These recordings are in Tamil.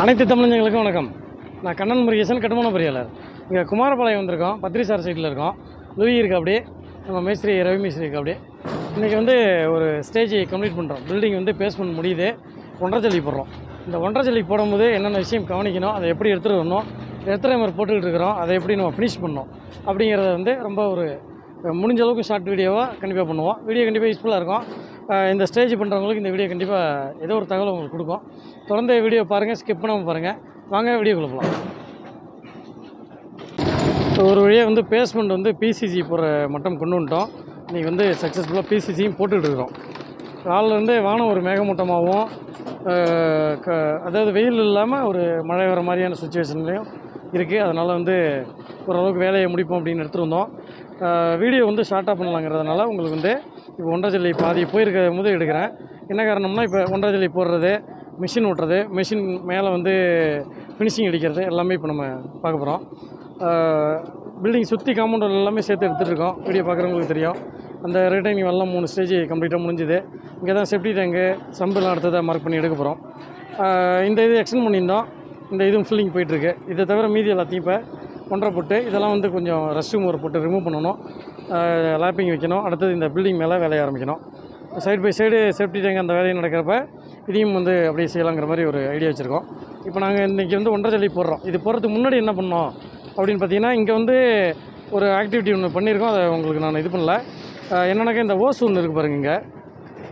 அனைத்து தமிழஞ்சங்களுக்கும் வணக்கம். நான் கண்ணன் முருகேசன் கட்டுமான பொறியாளர். இங்கே குமாரபாளையம் வந்திருக்கோம். பத்ரிசார் சைட்டில் இருக்கோம். லூயி இருக்கு அப்படியே. நம்ம மேஸ்திரி ரவி மேஸ்திரி இருக்கு அப்படியே. இன்றைக்கி வந்து ஒரு ஸ்டேஜ் கம்ப்ளீட் பண்ணுறோம் பில்டிங் வந்து பேஸ்மெண்ட் முடியுது. ஒன்றரை ஜல்லி போடுறோம். இந்த ஒன்றரை ஜல்லி போடும்போது என்னென்ன விஷயம் கவனிக்கணும் அதை எப்படி எடுத்துகிட்டு வரணும் எத்தனை மாதிரி போட்டுக்கிட்டு இருக்கிறோம் அதை எப்படி நம்ம ஃபினிஷ் பண்ணோம் அப்படிங்கிறத வந்து ரொம்ப ஒரு முடிஞ்ச அளவுக்கு ஷார்ட் வீடியோவாக கண்டிப்பாக பண்ணுவோம். வீடியோ கண்டிப்பாக யூஸ்ஃபுல்லாக இருக்கும். இந்த ஸ்டேஜ் பண்ணுறவங்களுக்கு இந்த வீடியோ கண்டிப்பாக ஏதோ ஒரு தகவல் உங்களுக்கு கொடுக்கும். தொடர்ந்து வீடியோ பாருங்கள் ஸ்கிப் பண்ணாமல் பாருங்கள் வாங்க வீடியோக்குள்ள போகலாம் ஒரு வழியாக வந்து பேஸ்மெண்ட் வந்து பிசிசி போகிற மட்டம் கொண்டு வந்துட்டோம். இன்றைக்கி வந்து சக்ஸஸ்ஃபுல்லாக பிசிசியும் போட்டுக்கிட்டு இருக்கிறோம். காலிலேருந்து வானம் ஒரு மேகமூட்டமாகவும் க அதாவது வெயில் இல்லாமல் ஒரு மழை வர மாதிரியான சுச்சுவேஷன்லேயும் இருக்குது அதனால் வந்து ஓரளவுக்கு வேலையை முடிப்போம் அப்படின்னு எடுத்துருந்தோம் வீடியோ வந்து ஷார்ட்டாக பண்ணலாங்கிறதுனால உங்களுக்கு வந்து இப்போ ஒன்றரை ஜல்லி பாதி போயிருக்க போது எடுக்கிறேன். என்ன காரணம்னா இப்போ ஒன்றரை ஜல்லி போடுறது மிஷின் ஓட்டுறது மிஷின் மேலே வந்து ஃபினிஷிங் அடிக்கிறது எல்லாமே இப்போ நம்ம பார்க்க போகிறோம் பில்டிங் சுற்றி காம்பவுண்ட் எல்லாமே சேர்த்து எடுத்துகிட்டு இருக்கோம். வீடியோ பார்க்குறவங்களுக்கு தெரியும். அந்த ரிட்டைனிங் எல்லாம் மூணு ஸ்டேஜ் கம்ப்ளீட்டாக முடிஞ்சுது. இங்கே தான் செப்டி டேங்கு சம்பெல்லாம் அடுத்ததாக மார்க் பண்ணி எடுக்க போகிறோம் இந்த இது எக்ஸ்டெண்ட் பண்ணியிருந்தோம். இந்த இதுவும் ஃபில்லிங் போயிட்டுருக்கு இதை தவிர மீதி எல்லாத்தையும் இப்போ ஒன்றரை போட்டு இதெல்லாம் வந்து கொஞ்சம் ரெஸ்ட் ஒரு போட்டு ரிமூவ் பண்ணணும். லேப்பிங் வைக்கணும். அடுத்தது இந்த பில்டிங் மேலே வேலைய ஆரம்பிக்கணும். Side by side safety tank அந்த வேலையை நடக்கிறப்ப இதையும் வந்து அப்படியே செய்யலாங்கிற மாதிரி ஒரு ஐடியா வச்சுருக்கோம். இப்போ நாங்கள் இன்றைக்கி வந்து ஒன்றரை ஜல்லி போடுறோம். இது போடுறதுக்கு முன்னாடி என்ன பண்ணோம்? அப்படின்னு பார்த்தீங்கன்னா இங்கே வந்து ஒரு ஆக்டிவிட்டி ஒன்று பண்ணியிருக்கோம். அதை உங்களுக்கு நான் இது பண்ணல. என்னென்னாக்கா இந்த ஓஸ் ஒன்று இருக்குது பாருங்க இங்கே.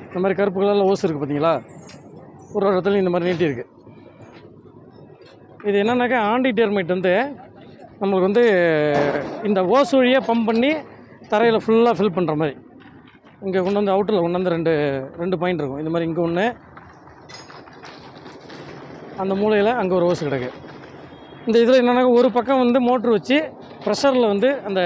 இந்த மாதிரி கருப்பு கலரில் ஓஸ் இருக்குது பார்த்தீங்களா ஒரு ஒரு இடத்துலையும் இந்த மாதிரி நீட்டி இருக்குது இது என்னன்னாக்கா ஆண்டி டெர்மைட் வந்து நம்மளுக்கு வந்து இந்த ஓஸ் வழியாக பம்ப் பண்ணி தரையில் ஃபுல்லாக ஃபில் பண்ணுற மாதிரி. இங்கே கொண்டு வந்து அவுட்டரில் கொண்டு வந்து ரெண்டு ரெண்டு பாயிண்ட் இருக்கும். இந்த மாதிரி இங்கே ஒன்று அந்த மூலையில் அங்கே ஒரு ஓஸ் கிடக்கு. இந்த இதில் என்னென்னா ஒரு பக்கம் வந்து மோட்ரு வச்சு ப்ரெஷரில் வந்து அந்த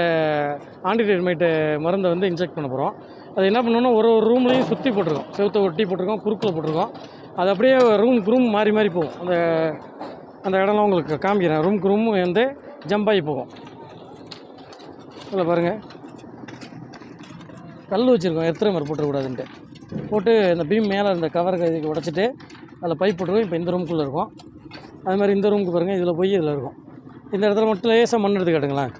ஆன்டிடெர்மைட்டு மருந்தை வந்து இன்ஜெக்ட் பண்ண போகிறோம் அது என்ன பண்ணணும்னா ஒரு ஒரு ரூம்லேயும் சுற்றி போட்டிருக்கோம். செவத்தை ஒட்டி போட்டிருக்கோம் குறுக்கில் போட்டிருக்கோம். அது அப்படியே ரூமுக்கு ரூம் மாறி மாறி போகும். அந்த அந்த இடம்லாம் உங்களுக்கு காமிக்கிறேன். ரூமுக்கு ரூம் வந்து ஜம்பாகி போகும். இல்லை பாருங்கள் கல் வச்சுருக்கோம். எத்தனை மாதிரி போட்டுறக்கூடாதுன்ட்டு. போட்டு இந்த பீம் மேலே இந்த கவர் இதுக்கு உடச்சிட்டு அதில் பைப் போட்டுருக்கோம் இப்போ இந்த ரூமுக்குள்ளே இருக்கும். அது மாதிரி இந்த ரூமுக்கு பாருங்கள் இதில் போய் இதில் இருக்கும். இந்த இடத்துல மட்டும் லேசாக மண் எடுத்து காட்டுங்களேன்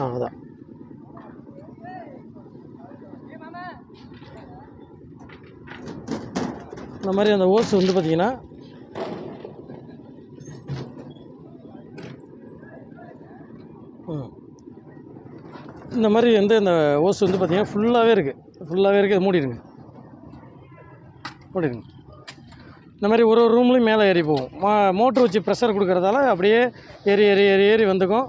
ஆ அதான் இந்த மாதிரி அந்த ஓஸ் வந்து பார்த்திங்கன்னா இந்த மாதிரி வந்து அந்த ஓஸ் வந்து பார்த்திங்கன்னா ஃபுல்லாகவே இருக்குது ஃபுல்லாகவே இருக்குது மூடிடுங்க. மூடிடுங்க. இந்த மாதிரி ஒரு ஒரு ரூம்லேயும் மேலே ஏறி போகும். மா மோட்ரு வச்சு ப்ரெஷர் கொடுக்கறதால அப்படியே ஏறி ஏறி ஏறி ஏறி வந்துக்கும்.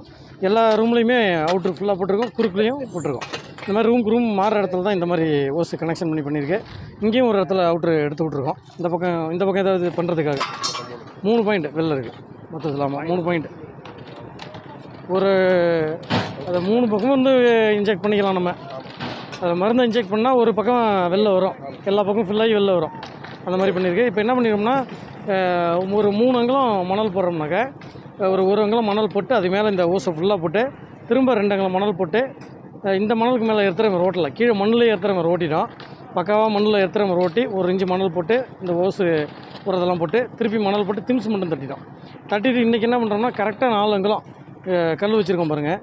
எல்லா ரூம்லேயுமே அவுட்ரு ஃபுல்லாக போட்டிருக்கோம் குறுக்குலேயும் போட்டிருக்கோம். இந்த மாதிரி ரூமுக்கு ரூம் மாறுற இடத்துல தான் இந்த மாதிரி ஓஸ் கனெக்ஷன் பண்ணி பண்ணியிருக்கு. இங்கேயும் ஒரு இடத்துல அவுட்ரு எடுத்து விட்ருக்கோம் இந்த பக்கம் இந்த பக்கம் ஏதாவது பண்ணுறதுக்காக மூணு பாயிண்ட் வெளில இருக்குது மொத்தத்தில் ஆமாம் மூணு பாயிண்ட் ஒரு அதை மூணு பக்கமும் வந்து இன்ஜெக்ட் பண்ணிக்கலாம் நம்ம. அதை மருந்தை இன்ஜெக்ட் பண்ணால் ஒரு பக்கம் வெளில வரும். எல்லா பக்கமும் ஃபுல்லாகி வெளில வரும். அந்த மாதிரி பண்ணியிருக்கு. இப்போ என்ன பண்ணிருக்கோம்னா ஒரு மூணு அங்கலம் மணல் போடுறோம்னாக்க ஒரு ஒரு அங்கலம் மணல் போட்டு அது மேலே இந்த ஓசை ஃபுல்லாக போட்டு திரும்ப ரெண்டு அங்கலம் மணல் போட்டு இந்த மணலுக்கு மேலே எடுத்துகிற மாதிரி ஓட்டல கீழே மண்ணில் எடுத்துகிற மாதிரி ஓட்டிட்டோம் பக்காவாக மண்ணில் எடுத்துகிற மாதிரி ஓட்டி ஒரு இஞ்சி மணல் போட்டு இந்த ஓசு உரதெல்லாம் போட்டு திருப்பி மணல் போட்டு திம்ஸ் மட்டும் தட்டிட்டோம் தட்டிட்டு இன்றைக்கி என்ன பண்ணுறோம்னா கரெக்டாக நாலு அங்கலம் கல் வச்சுருக்கோம் பாருங்கள்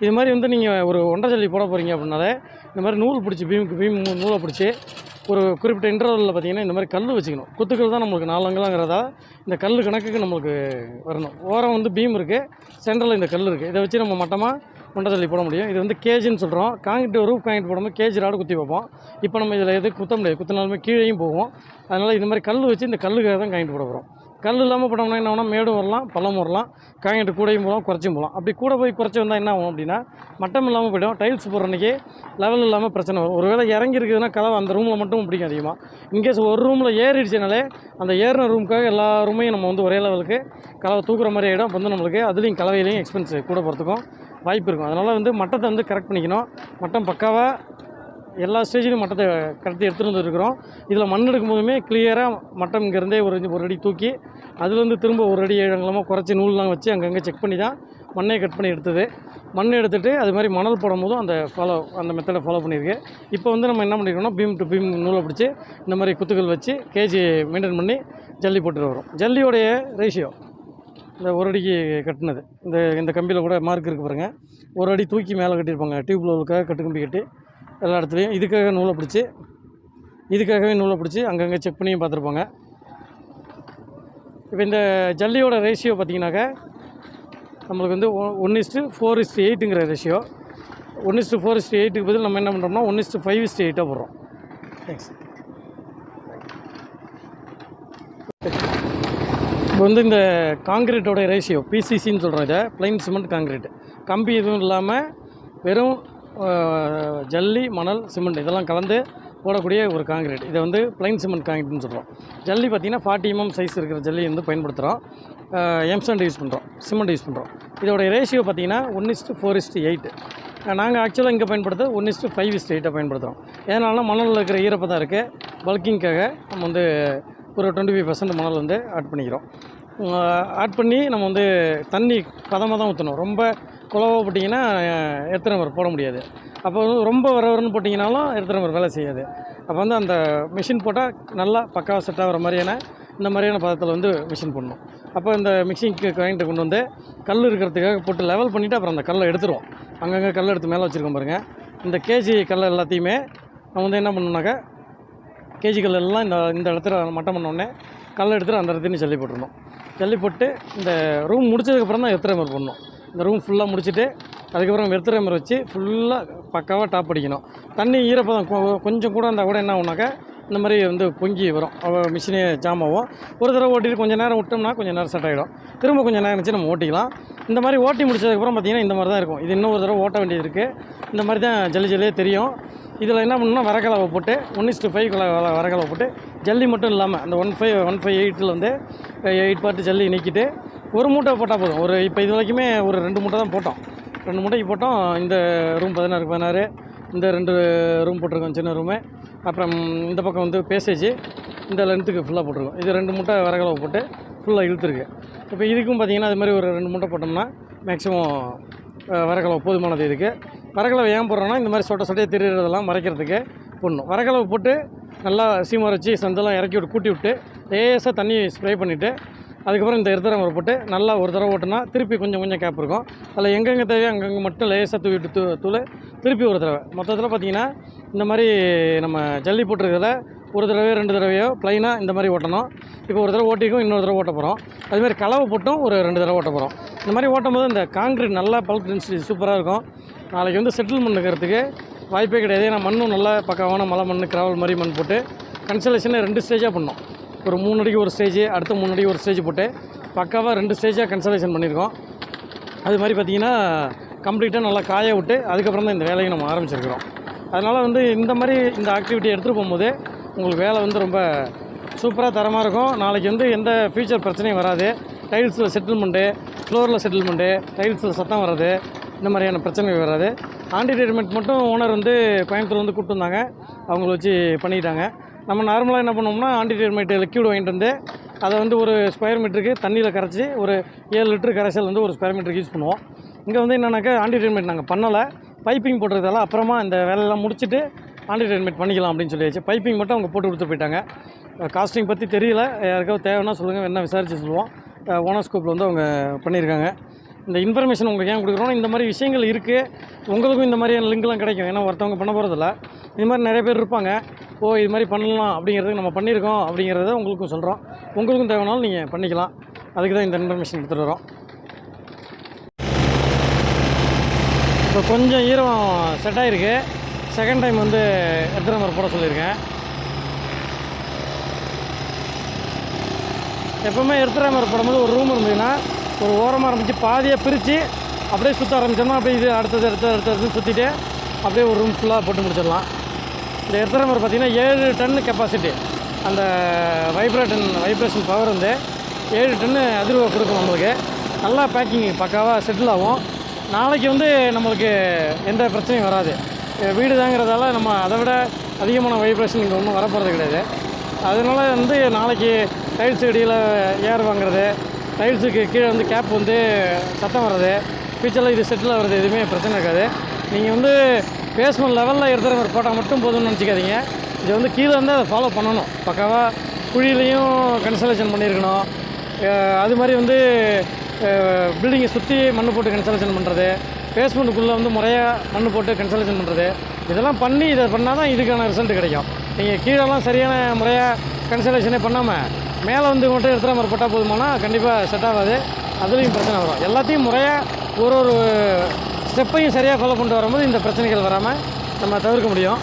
இது மாதிரி வந்து நீங்கள் ஒரு ஒன்றரை ஜல்லி போட போகிறீங்க அப்படின்னாலே இந்த மாதிரி நூல் பிடிச்சி பீமுக்கு பீம் நூலை பிடிச்சி ஒரு குறிப்பிட்ட இன்டர்வலில் பார்த்தீங்கன்னா இந்த மாதிரி கல் வச்சுக்கணும். குத்துக்கள் தான் நம்மளுக்கு நாலங்கலாங்கிறதா இந்த கல் கணக்குக்கு நம்மளுக்கு வரணும். ஓரம் வந்து பீம் இருக்குது சென்டரில் இந்த கல் இருக்குது இதை வச்சு நம்ம மட்டமாக முண்டை தள்ளி போட முடியும். இது வந்து கேஜின்னு சொல்கிறோம் காங்கிட்டு ரூப் காங்கிட்டு போடும்போது கேஜி ராடு குத்தி வைப்போம். இப்போ நம்ம இதில் எது குத்த முடியாது. குத்தினாலுமே கீழேயும் போவோம் அதனால் இந்த மாதிரி கல் வச்சு இந்த கல்லுக்காக தான் காங்கிட்டு போட போகிறோம் கல் இல்லாமல் போட்டோம்னா என்ன ஆகும்னா மேடும் வரலாம் பள்ளம் வரலாம் காங்கிட்டு கூடையும் போகலாம் குறைச்சும் போகலாம். அப்படி கூட போய் குறைச்சி வந்தால் என்ன ஆகும் அப்படின்னா மட்டம் இல்லாமல் போய்டும். டைல்ஸ் போடுற அன்றைக்கி லெவல் இல்லாமல் பிரச்சனை வரும். ஒருவேளை இறங்கி இருக்குதுன்னா கதவை அந்த ரூமில் மட்டும் பிடிக்கும் அதிகமாக இன்கேஸ் ஒரு ரூமில் ஏறிடுச்சுனாலே அந்த ஏறின ரூமுக்காக எல்லா ரூமையும் நம்ம வந்து ஒரே லெவலுக்கு கலவை தூக்குற மாதிரி ஆகிடும் வந்து நம்மளுக்கு அதுலேயும் கலவையிலையும் எக்ஸ்பென்ஸ் கூட போகிறதுக்கும் வாய்ப்பு இருக்கும். அதனால் வந்து மட்டத்தை வந்து கரெக்ட் பண்ணிக்கணும். மட்டம் பக்காவாக எல்லா ஸ்டேஜ்லையும் மட்டத்தை கடத்தி எடுத்துகிட்டு வந்துருக்கிறோம். இதில் மண் எடுக்கும் போதுமே கிளியராக மட்டம் இங்கேருந்தே ஒரு ஒரு அடி தூக்கி அதுலேருந்து திரும்ப ஒரு அடி ஏழங்கலமாக குறைச்சி நூல்லாம் வச்சு அங்கங்கே செக் பண்ணி தான் மண்ணை கட் பண்ணி எடுத்தது. மண் எடுத்துகிட்டு அது மாதிரி மணல் போடும் போதும் அந்த ஃபாலோ அந்த மெத்தடை ஃபாலோ பண்ணியிருக்கு. இப்போ வந்து நம்ம என்ன பண்ணியிருக்கோம்னா பீம் டு பீம் நூலை பிடிச்சி இந்த மாதிரி குத்துக்கள் வச்சு கேஜி மெயின்டைன் பண்ணி ஜல்லி போட்டுட்டு வரோம் ஜல்லியோடைய ரேஷியோ இந்த ஒரு அடிக்கு கட்டினது. இந்த இந்த கம்பியில் கூட மார்க் இருக்கு பாருங்கள் ஒரு அடி தூக்கி மேலே கட்டியிருப்பாங்க. டியூப் லெவலுக்காக கட்டு கம்பி கட்டி எல்லா இடத்துலையும். இதுக்காக நூலை பிடிச்சி இதுக்காகவே நூலை பிடிச்சி அங்கங்கே செக் பண்ணியும் பார்த்துருப்பாங்க. இப்போ இந்த ஜல்லியோட ரேஷியோ பார்த்தீங்கன்னாக்கா நம்மளுக்கு வந்து one is to four is to எயிட்டுங்கிற ratio one is to four is to எயிட்டுக்கு பதில் நம்ம என்ன பண்ணுறோம்னா one is to five is to எயிட்டாக போடுறோம். தேங்க்ஸ் இப்போ வந்து இந்த காங்கிரீட்டோட ரேஷியோ பிசிசின்னு சொல்கிறோம் இதை பிளைன் சிமெண்ட் காங்கிரீட் கம்பி எதுவும் இல்லாமல் வெறும் ஜல்லி மணல் சிமெண்ட் இதெல்லாம் கலந்து போடக்கூடிய ஒரு காங்கிரீட் இதை வந்து பிளைன் சிமெண்ட் காங்கிரீட்னு சொல்கிறோம் ஜல்லி பார்த்திங்கன்னா ஃபார்ட்டி எம்எம் சைஸ் இருக்கிற ஜல்லி வந்து பயன்படுத்துகிறோம் எம்சண்ட் யூஸ் பண்ணுறோம் சிமெண்ட் யூஸ் பண்ணுறோம் இதோடைய ரேஷியோ பார்த்தீங்கன்னா one is to four is to eight நாங்கள் ஆக்சுவலாக இங்கே பயன்படுத்த one is to five is to எயிட்டை பயன்படுத்துகிறோம் ஏன்னாலும் மணலில் இருக்கிற ஈரப்பதம் இருக்குது பல்கிங்காக நம்ம வந்து ஒரு டுவெண்ட்டி ஃபைவ் பர்சன்ட் மணல் வந்து ஆட் பண்ணிக்கிறோம். ஆட் பண்ணி நம்ம வந்து தண்ணி பதமாக தான் ஊற்றணும் ரொம்ப குழவா போட்டிங்கன்னா எத்தனை நம்பர் போட முடியாது. அப்போ வந்து ரொம்ப வரவரன்னு போட்டிங்கனாலும் எத்தனை நம்பர் வேலை செய்யாது. அப்போ வந்து அந்த மிஷின் போட்டால் நல்லா பக்காவாக செட் ஆகிற மாதிரியான இந்த மாதிரியான பதத்தில் வந்து மிஷின் பண்ணணும் அப்போ இந்த மிக்சிங்க்கு கிரைண்டர் கொண்டு வந்து கல் இருக்கிறதுக்காக போட்டு லெவல் பண்ணிவிட்டு அப்புறம் அந்த கல்லை எடுத்துருவோம். அங்கங்கே கல் எடுத்து மேலே வச்சுருக்கோம் பாருங்கள் இந்த கேஜி கல் எல்லாத்தையுமே நம்ம வந்து என்ன பண்ணோம்னாக்கா கேஜி கல் எல்லாம் இந்த இந்த இடத்துல மட்டம் பண்ணோடனே கல் எடுத்துட்டு அந்த இடத்துலையும் ஜல்லி போட்டுருணும் ஜல்லி போட்டு இந்த ரூம் முடிச்சதுக்கப்புறம் தான் எத்தனை மாதிரி பண்ணணும் இந்த ரூம் ஃபுல்லாக முடிச்சுட்டு அதுக்கப்புறம் எர்த் வச்சு ஃபுல்லாக பக்காவாக டாப் அடிக்கணும். தண்ணி ஈரப்பதம் கொஞ்சம் கூட இருந்தால் கூட என்ன ஆகுனாக்கா இந்த மாதிரி வந்து பொங்கி வரும். மிஷினே ஜாம் ஆகும். ஒரு தடவை ஓட்டிட்டு கொஞ்சம் நேரம் விட்டோம்னா கொஞ்சம் நேரம் செட் ஆகிடும் திரும்ப கொஞ்சம் நேரம் வச்சு நம்ம ஓட்டிக்கலாம். இந்த மாதிரி ஓட்டி முடிச்சதுக்கப்புறம் பார்த்தீங்கன்னா இந்த மாதிரி தான் இருக்கும். இது இன்னும் ஒரு தடவை ஓட்ட வேண்டியது இருக்குது இந்த மாதிரி தான் ஜல்லி ஜல்லியே தெரியும். இதில் என்ன பண்ணணும்னா வரகலவை போட்டு ஒன் இஸ்ட்டு ஃபைவ் வரகலவை போட்டு ஜல்லி மட்டும் இல்லாமல் அந்த ஒன் ஃபைவ் ஒன் ஃபைவ் எயிட்டில் வந்து எயிட் பார்ட்டு ஜல்லி நீக்கிட்டு ஒரு மூட்டை போட்டால் போதும். ஒரு இப்போ இது வரைக்குமே ஒரு ரெண்டு மூட்டை தான் போட்டோம். ரெண்டு மூட்டைக்கு போட்டோம். இந்த ரூம் பதினாறு பதினாறு இந்த ரெண்டு ரூம் போட்டிருக்கோம் சின்ன ரூமு அப்புறம் இந்த பக்கம் வந்து பேசேஜ் இந்த லென்த்துக்கு ஃபுல்லாக போட்டிருக்கோம். இது ரெண்டு மூட்டை வரகளவு போட்டு ஃபுல்லாக இழுத்துருக்கு. இப்போ இதுக்கும் பார்த்தீங்கன்னா அது மாதிரி ஒரு ரெண்டு மூட்டை போட்டோம்னா மேக்ஸிமம் வரகளவு போதுமானது இதுக்கு. வரகளவு ஏன் போடுறோன்னா இந்த மாதிரி சொட்ட சொட்டையை திருடுறதெல்லாம் மறைக்கிறதுக்கு போடணும் வரகளவு போட்டு நல்லா சீமை வச்சு சந்தெல்லாம் இறக்கி விட்டு கூட்டி விட்டு லேசாக தண்ணி ஸ்ப்ரே பண்ணிவிட்டு அதுக்கப்புறம் இந்த எருத்தரம் போட்டு நல்லா ஒரு தடவை ஓட்டுனா திருப்பி கொஞ்சம் கொஞ்சம் கேப் இருக்கும். அதில் எங்கெங்கே தேவையோ அங்கங்கே மட்டும் லேசாக தூவி தூ தூள் திருப்பி ஒரு தடவை. மொத்தத்தில் பார்த்திங்கன்னா இந்த மாதிரி நம்ம ஜல்லி போட்டிருக்கிறதுல ஒரு தடவையோ ரெண்டு தடவையோ ப்ளைனாக இந்த மாதிரி ஓட்டணும். இப்போ ஒரு தடவை ஓட்டிக்கும் இன்னொரு தடவை ஓட்ட போகிறோம் அதுமாதிரி கலவை போட்டும் ஒரு ரெண்டு தடவை ஓட்ட போகிறோம் இந்த மாதிரி ஓட்டும் போது இந்த காங்கிரீட் நல்லா பல்க் டென்சிட்டி சூப்பராக இருக்கும். நாளைக்கு வந்து செட்டில்மெண்ட் இருக்கிறதுக்கு வாய்ப்பே கிடையாது. ஏன்னா மண்ணும் நல்லா பக்காவான மலை மண் கிராவல் மாதிரி மண் போட்டு கன்சலேஷனை ரெண்டு ஸ்டேஜாக பண்ணோம் ஒரு மூணு அடிக்கு ஒரு ஸ்டேஜ் அடுத்த மூணு அடிக்கு ஒரு ஸ்டேஜ் போட்டு பக்காவாக ரெண்டு ஸ்டேஜாக கன்சலேஷன் பண்ணியிருக்கோம். அது மாதிரி பார்த்தீங்கன்னா கம்ப்ளீட்டாக நல்லா காய விட்டு அதுக்கப்புறம் தான் இந்த வேலையை நம்ம ஆரம்பிச்சிருக்கிறோம். அதனால் வந்து இந்த மாதிரி இந்த ஆக்டிவிட்டி எடுத்துகிட்டு போகும்போது உங்களுக்கு வேலை வந்து ரொம்ப சூப்பராக தரமாக இருக்கும். நாளைக்கு வந்து எந்த ஃபியூச்சர் பிரச்சனையும் வராது. டைல்ஸில் செட்டில்மெண்ட்டு ஃப்ளோரில் செட்டில்மெண்ட்டு டைல்ஸில் சத்தம் வராது. இந்த மாதிரியான பிரச்சனைகள் வராது. ஆண்டி ட்ரீட்மெண்ட் மட்டும் ஓனர் வந்து கோயம்புத்தூர் வந்து கூப்பிட்டு வந்தாங்க. அவங்கள வச்சு பண்ணிக்கிட்டாங்க நம்ம நார்மலாக என்ன பண்ணுவோம்னா ஆண்டி லிக்யூட் வாங்கிட்டு வந்து அதை வந்து ஒரு ஸ்கொயர் மீட்டருக்கு தண்ணியில் கரைச்சி ஒரு ஏழு லிட்டரு கரைசல் வந்து ஒரு ஸ்கொயர் மீட்டருக்கு யூஸ் பண்ணுவோம். இங்கே வந்து என்னென்னாக்கா ஆண்டி நாங்கள் பண்ணலை. பைப்பிங் போட்டுறதால அப்புறமா இந்த வேலையெல்லாம் முடிச்சுட்டு ஆண்டி பண்ணிக்கலாம் அப்படின்னு சொல்லியாச்சு. பைப்பிங் மட்டும் அவங்க போட்டு கொடுத்து போயிட்டாங்க. காஸ்டிங் பற்றி தெரியல. யாருக்காவது தேவைன்னா சொல்லுங்கள் என்ன விசாரித்து சொல்லுவோம். ஓனர்ஸ்கோப்பில் வந்து அவங்க பண்ணியிருக்காங்க. இந்த இன்ஃபர்மேஷன் உங்களுக்கு ஏன் கொடுக்குறோன்னா இந்த மாதிரி விஷயங்கள் இருக்குது உங்களுக்கும் இந்த மாதிரியான லிங்க்லாம் கிடைக்கும். ஏன்னா ஒருத்தவங்க பண்ண போகிறதில்ல இது மாதிரி நிறைய பேர் இருப்பாங்க. ஓ இது மாதிரி பண்ணலாம் அப்படிங்கிறது நம்ம பண்ணியிருக்கோம் அப்படிங்கிறத உங்களுக்கும் சொல்கிறோம் உங்களுக்கும் தேவைனாலும் நீங்கள் பண்ணிக்கலாம். அதுக்கு தான் இந்த இன்ஃபர்மேஷன் எடுத்துகிட்டு வரோம். இப்போ கொஞ்சம் ஈரம் செட் ஆகிருக்கு செகண்ட் டைம் வந்து எத்தனை மாதிரி போட சொல்லியிருக்கேன். எப்போவுமே எர்த்ராமர் போடும்போது ஒரு ரூம் இருந்ததுன்னா ஒரு ஓரமாக ஆரம்பித்து பாதியை பிரித்து அப்படியே சுற்ற ஆரம்பிச்சோம்னா அப்படியே இது அடுத்தது அடுத்தது அடுத்தது சுற்றிட்டு அப்படியே ஒரு ரூம் ஃபுல்லாக போட்டு முடிச்சிடலாம். இந்த எர்த்ராமர் பார்த்திங்கன்னா ஏழு டன் கெப்பாசிட்டி அந்த வைப்ரேட்டன் வைப்ரேஷன் பவர் வந்து ஏழு டன்னு அதிர்வை கொடுக்கும் நம்மளுக்கு. நல்லா பேக்கிங் பக்காவாக செட்டில் ஆகும். நாளைக்கு வந்து நம்மளுக்கு எந்த பிரச்சனையும் வராது. வீடு தாங்கிறதால நம்ம அதை விட அதிகமான வைப்ரேஷன் இங்கே ஒன்றும் வரப்போகிறது கிடையாது. அதனால வந்து நாளைக்கு டைல்ஸ் அடியில் ஏர் வாங்குறது டைல்ஸுக்கு கீழே வந்து கேப் வந்து சத்தம் வர்றது ஃபியூச்சரில் இது செட்டில் வர்றது எதுவுமே பிரச்சனை இருக்காது. நீங்கள் வந்து பேஸ்மெண்ட் லெவலில் இருக்கிற மாதிரி போட்டால் மட்டும் போதும்னு நினச்சிக்காதீங்க. இது வந்து கீழே வந்து அதை ஃபாலோ பண்ணணும். பக்காவாக குழியிலையும் கன்சலேஷன் பண்ணியிருக்கணும். அது மாதிரி வந்து பில்டிங்கை சுற்றி மண் போட்டு கன்சலேஷன் பண்ணுறது பேஸ்மெண்ட்டுக்குள்ளே வந்து முறையாக மண் போட்டு கன்சலேஷன் பண்ணுறது இதெல்லாம் பண்ணி இதை பண்ணால் தான் இதுக்கான ரிசல்ட் கிடைக்கும். நீங்கள் கீழெல்லாம் சரியான முறையாக கன்சலேஷனே பண்ணாமல் மேலே வந்து மட்டும் எடுத்துகிற மாதிரி போட்டால் போதுமானா கண்டிப்பாக செட் ஆகாது. அதுலேயும் பிரச்சனை வரும். எல்லாத்தையும் முறையாக ஒரு ஒரு ஸ்டெப்பையும் சரியாக ஃபாலோ பண்ணிட்டு வரும்போது இந்த பிரச்சனைகள் வராமல் நம்ம தவிர்க்க முடியும்.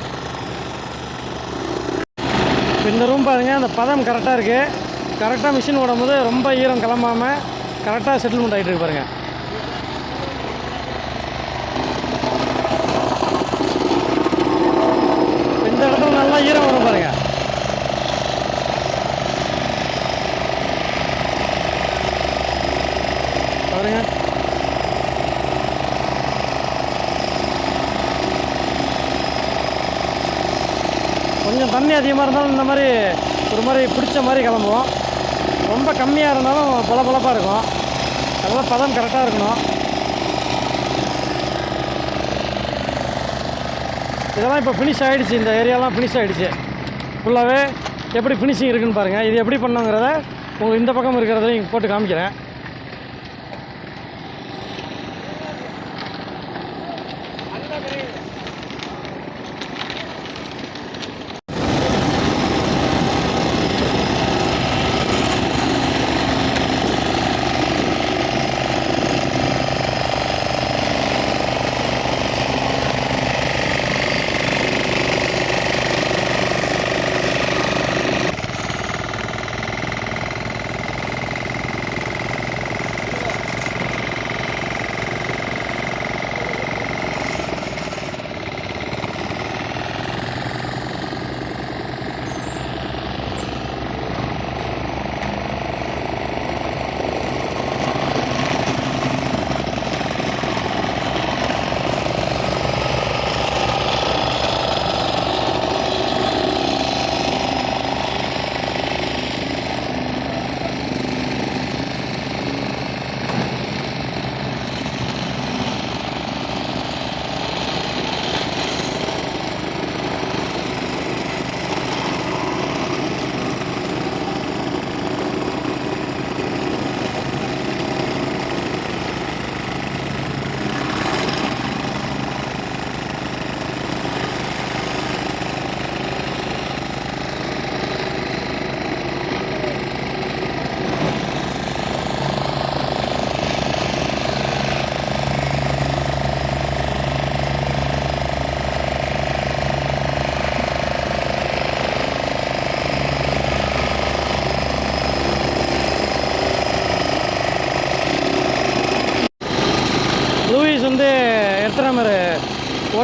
இந்த ரூம் பாருங்கள் அந்த பதம் கரெக்டாக இருக்குது கரெக்டாக மிஷின் ஓடும்போது ரொம்ப ஈரம் கிளம்பாமல் கரெக்டாக செட்டில்மெண்ட் ஆகிட்டு இருக்கு பாருங்கள் இந்த இடத்துல நல்லா ஈரம் வரும் பாருங்கள் பாருங்க. கொஞ்சம் தண்ணி அதிகமாக இருந்தாலும் இந்த மாதிரி ஒரு மாதிரி பிடிச்ச மாதிரி கிளம்புவோம். ரொம்ப கம்மியாக இருந்தாலும் பளபளப்பாக இருக்கும். நல்லா பதம் கரெக்டாக இருக்கணும். இதெல்லாம் இப்போ ஃபினிஷ் ஆகிடுச்சு இந்த ஏரியாலாம் ஃபினிஷ் ஆகிடுச்சு ஃபுல்லாகவே எப்படி ஃபினிஷிங் இருக்குதுன்னு பாருங்கள் இது எப்படி பண்ணுங்கிறத உங்களுக்கு இந்த பக்கம் இருக்கிறதையும் போட்டு காமிக்கிறேன்.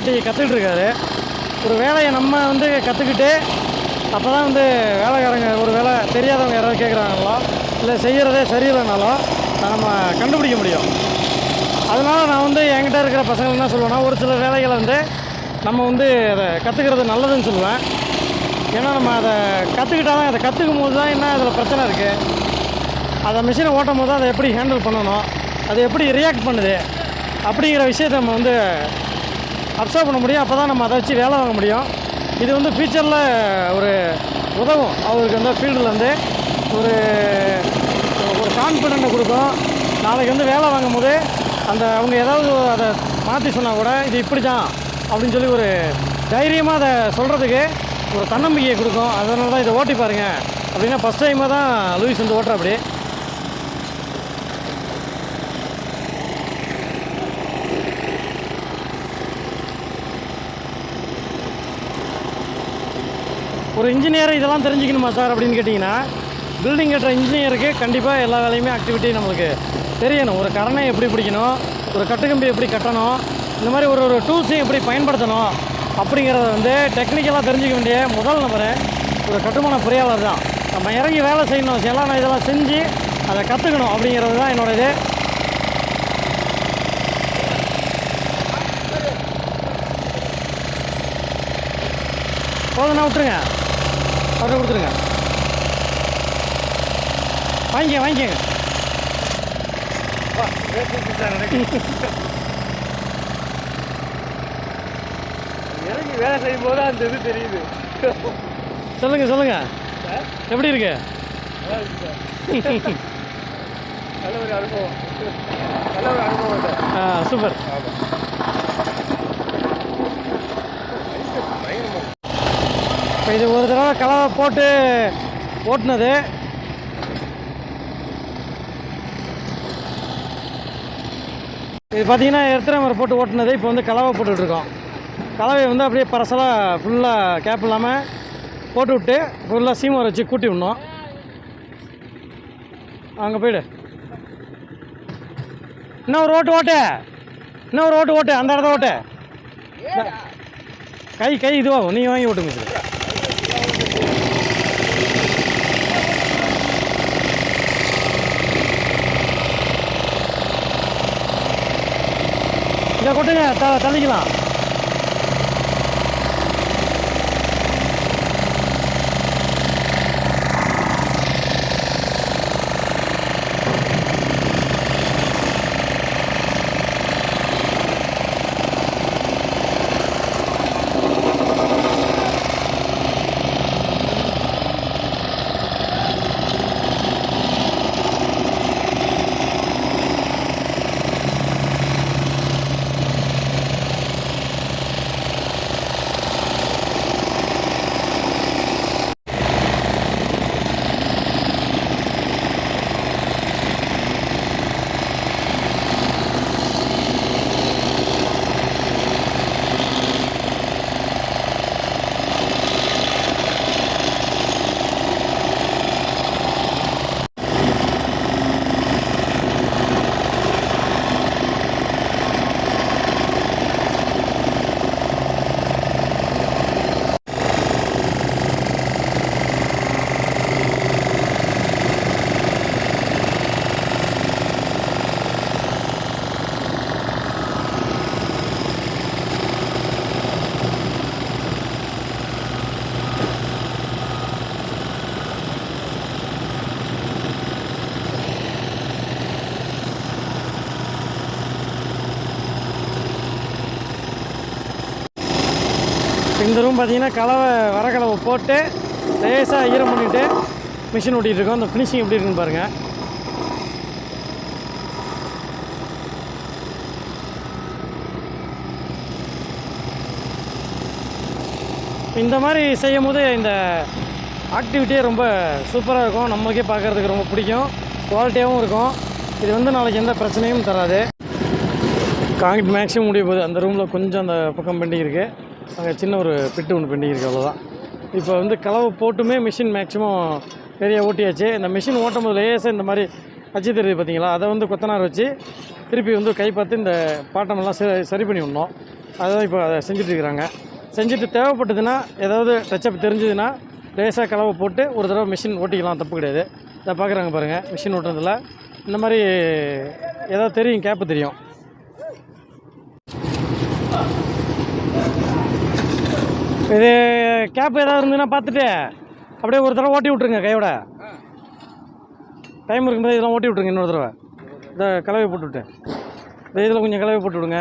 ஓட்டி கற்றுக்கிட்டு இருக்காரு ஒரு வேலையை நம்ம வந்து கற்றுக்கிட்டு அப்போ தான் வந்து வேலைக்காரங்க ஒரு வேலை தெரியாதவங்க யாராவது கேட்குறாங்களோ இல்லை செய்கிறதே சரியில்லைனாலோ நம்ம கண்டுபிடிக்க முடியும். அதனால் நான் வந்து என்கிட்ட இருக்கிற பசங்க என்ன சொல்லுவேன்னா ஒரு சில வேலைகளை வந்து நம்ம வந்து அதை கற்றுக்கிறது நல்லதுன்னு சொல்லுவேன். ஏன்னா நம்ம அதை கற்றுக்கிட்டா தான் அதை கற்றுக்கும் போது தான் என்ன அதில் பிரச்சனை இருக்குது அதை மிஷினை ஓட்டும் போது அதை எப்படி ஹேண்டில் பண்ணணும்? அது எப்படி ரியாக்ட் பண்ணுது? அப்படிங்கிற விஷயத்தை நம்ம வந்து அப்சர்வ் பண்ண முடியும் அப்போ தான் நம்ம அதை வச்சு வேலை வாங்க முடியும். இது வந்து ஃப்யூச்சரில் ஒரு உதவும். அவருக்கு அந்த ஃபீல்டில் வந்து ஒரு ஒரு கான்ஃபிடென்ட்டை கொடுக்கும். நாளைக்கு வந்து வேலை வாங்கும் போது அந்த அவங்க ஏதாவது அதை மாற்றி சொன்னால் கூட இது இப்படி தான் அப்படின்னு சொல்லி ஒரு தைரியமாக அதை சொல்கிறதுக்கு ஒரு தன்னம்பிக்கையை கொடுக்கும். அதனால தான் இதை ஓட்டி பாருங்கள் அப்படின்னா ஃபஸ்ட் டைமாக தான் லூயிஸ் வந்து ஓட்டுற அப்படி ஒரு இன்ஜினியர் இதெல்லாம் தெரிஞ்சுக்கணுமா சார் அப்படின்னு கேட்டிங்கன்னா பில்டிங் கட்டுற இன்ஜினியருக்கு கண்டிப்பாக எல்லா வேலையுமே ஆக்டிவிட்டி நம்மளுக்கு தெரியணும். ஒரு கரணை எப்படி பிடிக்கணும் ஒரு கட்டுக்கம்பி எப்படி கட்டணும் இந்த மாதிரி ஒரு ஒரு டூல்ஸையும் எப்படி பயன்படுத்தணும் அப்படிங்கிறத வந்து டெக்னிக்கலாக தெரிஞ்சுக்க வேண்டிய முதல் நபர் ஒரு கட்டுமான பொறியாளர் தான். நம்ம இறங்கி வேலை செய்யணும் எல்லாம் நான் இதெல்லாம் செஞ்சு அதை கற்றுக்கணும் அப்படிங்கிறது தான் என்னோட இது. போதுண்ணா விட்டுருங்க. அவர்கிட்ட கொடுத்துருங்க. வாங்கிக்க வாங்கிக்கங்க. இறங்கி வேலை செய்யும் போது அந்த இது தெரியுது. சொல்லுங்கள் சொல்லுங்கள் எப்படி இருக்கு? நல்லா ஒரு அனுபவம். நல்ல ஒரு அனுபவம் ஆ சூப்பர். ஆமாம் இப்போ இது ஒரு தடவை கலவை போட்டு ஓட்டுனது. இது பார்த்தீங்கன்னா எர்த்தனை மரம் போட்டு ஓட்டுனது. இப்போ வந்து கலவை போட்டுட்ருக்கோம் கலவையை வந்து அப்படியே பரசலாக ஃபுல்லாக கேப் இல்லாமல் போட்டு விட்டு ஃபுல்லாக சீமரை வச்சு கூட்டி விடணும். அங்கே போயிடு. இன்னும் ஒரு ஓட்டு ஓட்டு. இன்னும் ஒரு ஓட்டு ஓட்டு. அந்த இடத்த ஓட்டு. கை கை இதுவாகும். நீங்கள் வாங்கி ஓட்டுங்க சார் இதை கொட்டுங்க த தள்ளிக்கலாம். இந்த பார்த்தீங்கன்னா கலவை வர கலவை போட்டு லேசாக ஈரம் பண்ணிவிட்டு மிஷின் ஓட்டிகிட்டு இருக்கோம் அந்த ஃபினிஷிங் எப்படி இருக்குன்னு பாருங்கள் இந்த மாதிரி செய்யும் போது இந்த ஆக்டிவிட்டியே ரொம்ப சூப்பராக இருக்கும். நம்மளுக்கே பார்க்குறதுக்கு ரொம்ப பிடிக்கும். குவாலிட்டியாகவும் இருக்கும். இது வந்து நாளைக்கு எந்த பிரச்சனையும் தராது. காங்கிரீட் மேக்ஸிமம் முடிய போகுது. அந்த ரூமில் கொஞ்சம் அந்த பக்கம் பெண்டிங் இருக்குது அங்கே சின்ன ஒரு பிட்டு ஒன்று பெண்டிங் இருக்குது அவ்வளோதான் இப்போ வந்து கலவை போட்டுமே மிஷின் மேக்ஸிமம் நிறைய ஓட்டியாச்சு. இந்த மிஷின் ஓட்டும் போது லேசாக இந்த மாதிரி அச்சு தெரியுது பார்த்தீங்களா அதை வந்து கொத்தனார் வச்சு திருப்பி வந்து கை பார்த்து இந்த பாட்டமெல்லாம் சரி சரி பண்ணி விடணும். அதுதான் இப்போ அதை செஞ்சுட்டு செஞ்சுட்டு தேவைப்பட்டதுன்னா ஏதாவது டச்சப் தெரிஞ்சதுன்னா லேசாக கலவை போட்டு ஒரு தடவை மிஷின் ஓட்டிக்கலாம் தப்பு கிடையாது. இதை பார்க்குறாங்க பாருங்கள் மிஷின் ஓட்டுறதுல இந்த மாதிரி ஏதாவது தெரியும் கேப்பு தெரியும். இது கேப் ஏதாவது இருந்ததுன்னா பார்த்துட்டு அப்படியே ஒரு தடவை ஓட்டி விட்ருங்க கையோட. டைம் இருக்கும்போது இதெல்லாம் ஓட்டி விட்ருங்க இன்னொரு தடவை. இந்த கலவை போட்டு விட்டு. இதில் கொஞ்சம் கலவை போட்டு விடுங்க.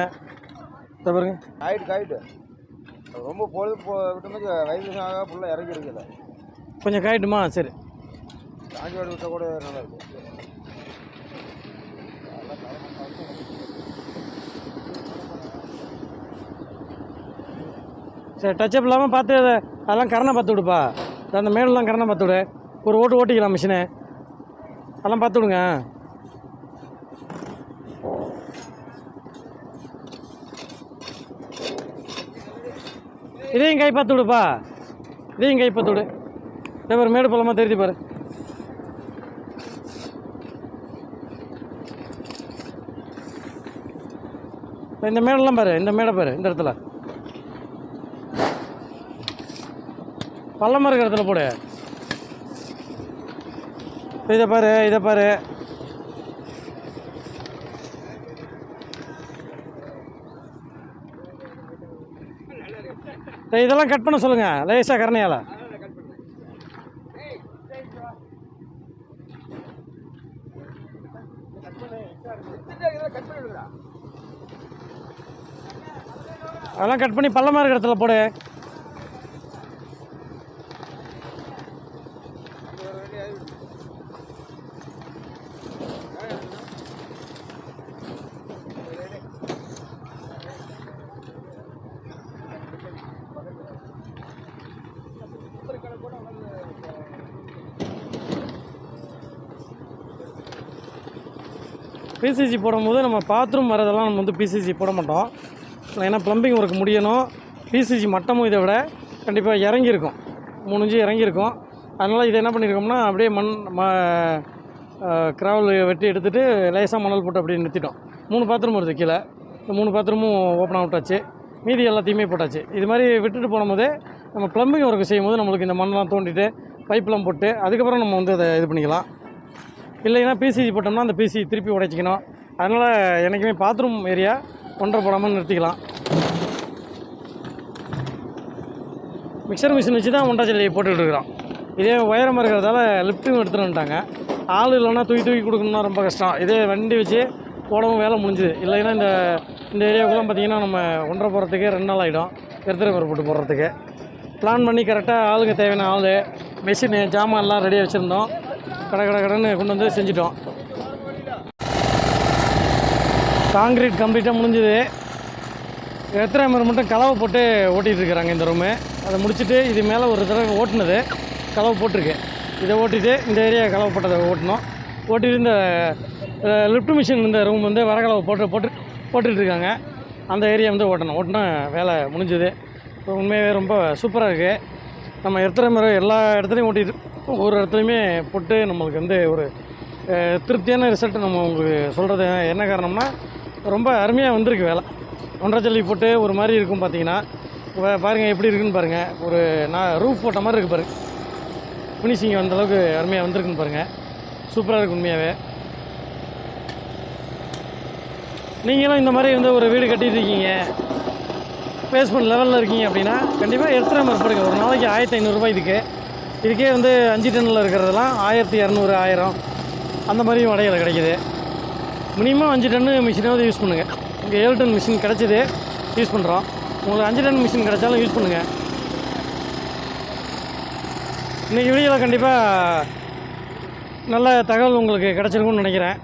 இதை பாருங்க. காயிட்டு காயிட்டு ரொம்ப பொழுது போ விட்டோம்னா வயசு ஆக ஃபுல்லாக இறங்கி இருக்குல்ல கொஞ்சம் காயட்டுமா சரி. காஞ்சி வாடி விட்டால் கூட நல்லா இருக்கும் சரி டச்சப் இல்லாமல் பார்த்து அதெல்லாம் கரணை பார்த்து விடுப்பா. அந்த மேலெலாம் கரணை பார்த்து விடு. ஒரு ஓட்டு ஓட்டிக்கலாம் மிஷினு அதெல்லாம் பார்த்து விடுங்க. இதையும் கை பார்த்து விடுப்பா. இதையும் கை பார்த்து விடு. இதே பாரு மேடு பள்ளமாக தெரியுது பாரு. இந்த மேடெல்லாம் பாரு இந்த மேடை பாரு இந்த இடத்துல. பள்ளமாக இருக்கிற இடத்துல போடு. இதை பாரு இதை பாரு. இதெல்லாம் கட் பண்ண சொல்லுங்கள் லேசாக கரணையால். அதெல்லாம் கட் பண்ணி பள்ளமாக இருக்கிற இடத்துல போடு. பிசிசி போடும்போது நம்ம பாத்ரூம் வரதெல்லாம் நம்ம வந்து பிசிசி போட மாட்டோம். ஏன்னா ப்ளம்பிங் ஒர்க் முடியணும். பிசிசி மட்டமும் இதை விட கண்டிப்பாக இறங்கியிருக்கும். மூணு இன்ச்சு இறங்கியிருக்கும். அதனால் இதை என்ன பண்ணியிருக்கோம்னா அப்படியே மண் ம கிராவல் வெட்டி எடுத்துகிட்டு லேசாக மணல் போட்டு அப்படியே நிறுத்திட்டோம். மூணு பாத்ரூம் வருது கீழே. இந்த மூணு பாத்ரூமும் ஓப்பன் ஆகிட்டாச்சு. மீதி எல்லாத்தையுமே போட்டாச்சு. இது மாதிரி விட்டுட்டு போனபோதே நம்ம ப்ளம்பிங் ஒர்க் செய்யும்போது நம்மளுக்கு இந்த மண்ணெலாம் தோண்டிட்டு பைப்லாம் போட்டு அதுக்கப்புறம் நம்ம வந்து அதை இது பண்ணிக்கலாம். இல்லைன்னா பிசிஜி போட்டோம்னா அந்த பிசி திருப்பி உடைச்சிக்கணும். அதனால் என்றைக்குமே பாத்ரூம் ஏரியா ஒன்றரை போடாமல் நிறுத்திக்கலாம். மிக்சர் மிஷின் வச்சு தான் ஒன்றா ஜல்லி போட்டுக்கிட்டு இருக்கிறோம். இதே உயரமாக இருக்கிறதால லிஃப்ட்டும் எடுத்துகிட்டு வந்துட்டாங்க. ஆள் இல்லைன்னா தூக்கி தூக்கி கொடுக்கணும்னா ரொம்ப கஷ்டம். இதே வண்டி வச்சு போடவும் வேலை முடிஞ்சுது. இல்லைன்னா இந்த இந்த ஏரியாவுக்குலாம் பார்த்தீங்கன்னா நம்ம ஒன்றரை போகிறதுக்கே ரெண்டு நாள் ஆகிடும் திருத்தரமர் போட்டு போடுறதுக்கு. பிளான் பண்ணி கரெக்டாக ஆளுங்க தேவையான ஆள் மிஷினு ஜாமான் எல்லாம் ரெடியாக வச்சுருந்தோம். கடை கடை கடைன்னு கொண்டு வந்து செஞ்சிட்டோம். காங்கிரீட் கம்ப்ளீட்டாக முடிஞ்சுது. எத்தனை மணி மட்டும் கலவை போட்டு ஓட்டிகிட்டு இருக்கிறாங்க இந்த ரூமு அதை முடிச்சுட்டு இது மேலே ஒரு தடவை ஓட்டினது. கலவை போட்டிருக்கு. இதை ஓட்டிட்டு இந்த ஏரியா கலவை போட்டதை ஓட்டணும் ஓட்டிட்டு இந்த லிஃப்ட் மிஷின் இந்த ரூம் வந்து வரகலவை போட்டு போட்டு போட்டுட்ருக்காங்க அந்த ஏரியா வந்து ஓட்டணும். ஓட்டினா வேலை முடிஞ்சுது. இப்போ உண்மையாகவே ரொம்ப சூப்பராக இருக்குது நம்ம எத்தனை மரம் எல்லா இடத்துலையும் ஓட்டிட்டு ஒரு இடத்துலையுமே போட்டு நம்மளுக்கு வந்து ஒரு திருப்தியான ரிசல்ட் நம்ம உங்களுக்கு சொல்கிறது என்ன காரணம்னா ரொம்ப அருமையாக வந்திருக்கு வேலை. ஒன்றரை ஜல்லி போட்டு ஒரு மாதிரி இருக்கும் பார்த்தீங்கன்னா பாருங்கள் எப்படி இருக்குன்னு பாருங்கள் ஒரு நான் ரூஃப் போட்ட மாதிரி இருக்கு பாருங்க. ஃபினிஷிங் அந்த அளவுக்கு அருமையாக வந்திருக்குன்னு பாருங்கள் சூப்பராக இருக்கு உண்மையாகவே நீங்களும் இந்த மாதிரி வந்து ஒரு வீடு கட்டிட்டு இருக்கீங்க. பேஸ்மெண்ட் லெவலில் இருக்கீங்க அப்படின்னா கண்டிப்பாக எடுத்துகிற மாதிரி ஒரு நாளைக்கு ஆயிரத்தி ஐநூறுரூபா இதுக்கு. இதுக்கே வந்து அஞ்சு டன்னில் இருக்கிறதெல்லாம் ஆயிரத்தி இரநூறு ஆயிரம் அந்த மாதிரியும் வடையில் கிடைக்குது. மினிமம் அஞ்சு டன்னு மிஷினாவது யூஸ் பண்ணுங்கள் இங்கே ஏழு டன் மிஷின் கிடச்சிது யூஸ் பண்ணுறோம் உங்களுக்கு அஞ்சு டன் மிஷின் கிடைச்சாலும் யூஸ் பண்ணுங்கள் இன்றைக்கி வீடியோவில் கண்டிப்பாக நல்ல தகவல் உங்களுக்கு கிடச்சிருக்கும்னு நினைக்கிறேன்.